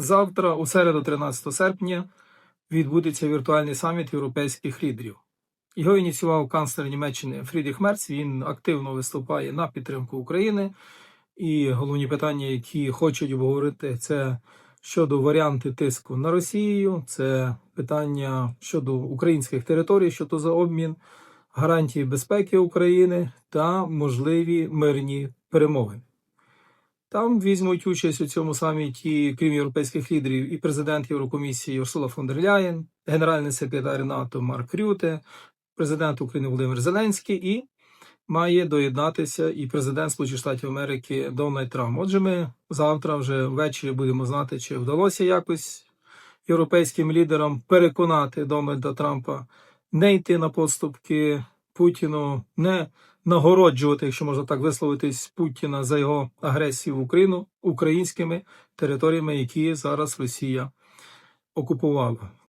Завтра, у середу, 13 серпня, відбудеться віртуальний саміт європейських лідерів. Його ініціював канцлер Німеччини Фрідріх Мерц. Він активно виступає на підтримку України. І головні питання, які хочуть обговорити, це щодо варіанти тиску на Росію, це питання щодо українських територій, що то за обмін, гарантії безпеки України та можливі мирні перемоги. Там візьмуть участь у цьому саміті, крім європейських лідерів, і президент Єврокомісії Урсула фон дер Ляєн, генеральний секретар НАТО Марк Рюте, президент України Володимир Зеленський і має доєднатися і президент Сполучених Штатів Америки Дональд Трамп. Отже, ми завтра вже ввечері будемо знати, чи вдалося якось європейським лідерам переконати Дональда Трампа не йти на поступки Путіну, не нагороджувати, якщо можна так висловитись, Путіна за його агресію в Україну українськими територіями, які зараз Росія окупувала.